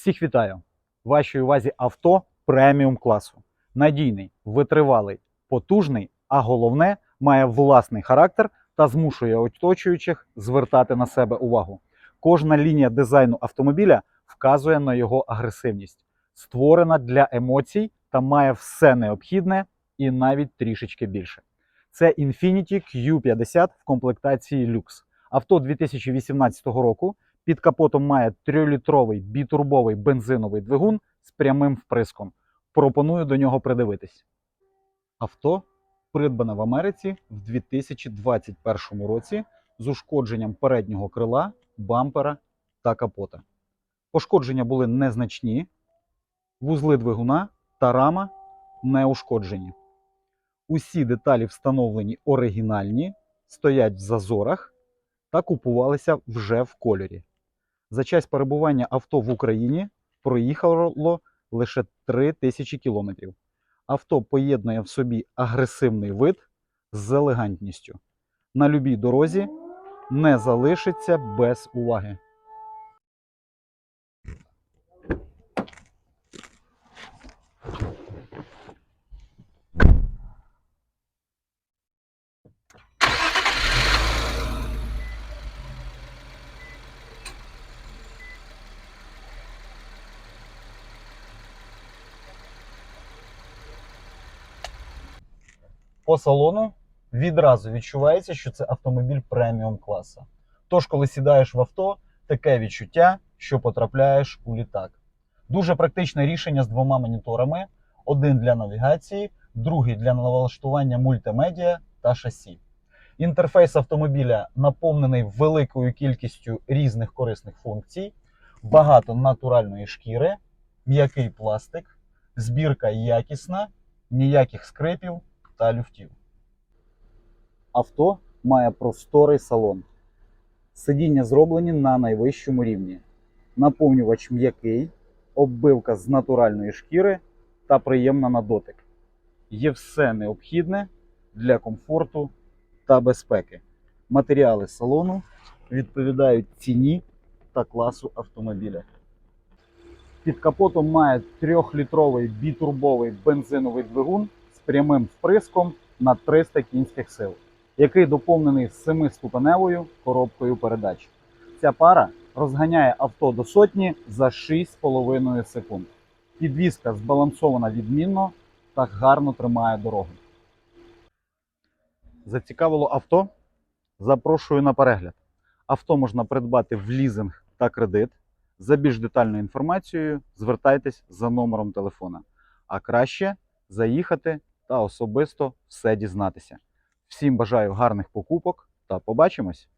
Всіх вітаю! Вашій увазі авто преміум класу. Надійний, витривалий, потужний, а головне має власний характер та змушує оточуючих звертати на себе увагу. Кожна лінія дизайну автомобіля вказує на його агресивність, створена для емоцій та має все необхідне і навіть трішечки більше. Це Infiniti Q50 в комплектації Lux. Авто 2018 року під капотом має 3-літровий бітурбовий бензиновий двигун з прямим вприском. Пропоную до нього придивитись. Авто придбане в Америці в 2021 році з ушкодженням переднього крила, бампера та капота. Пошкодження були незначні, вузли двигуна та рама не ушкоджені. Усі деталі встановлені оригінальні, стоять в зазорах та купувалися вже в кольорі. За час перебування авто в Україні проїхало лише 3 тисячі кілометрів. Авто поєднує в собі агресивний вид з елегантністю. На любій дорозі не залишиться без уваги. По салону відразу відчувається, що це автомобіль преміум класу. Тож, коли сідаєш в авто, таке відчуття, що потрапляєш у літак. Дуже практичне рішення з двома моніторами: один для навігації, другий для налаштування мультимедіа та шасі. Інтерфейс автомобіля наповнений великою кількістю різних корисних функцій, багато натуральної шкіри, м'який пластик, збірка якісна, ніяких скрипів та люфтів. Авто має просторий салон. Сидіння зроблені на найвищому рівні. Наповнювач м'який, оббивка з натуральної шкіри та приємна на дотик. Є все необхідне для комфорту та безпеки. Матеріали салону відповідають ціні та класу автомобіля. Під капотом має 3-літровий бітурбовий бензиновий двигун прямим вприском на 300 кінських сил, який доповнений 7-ступеневою коробкою передач. Ця пара розганяє авто до сотні за 6,5 секунд. Підвізка збалансована відмінно та гарно тримає дорогу. Зацікавило авто? Запрошую на перегляд. Авто можна придбати в лізинг та кредит. За більш детальною інформацією звертайтесь за номером телефона. А краще заїхати та особисто все дізнатися. Всім бажаю гарних покупок та побачимось!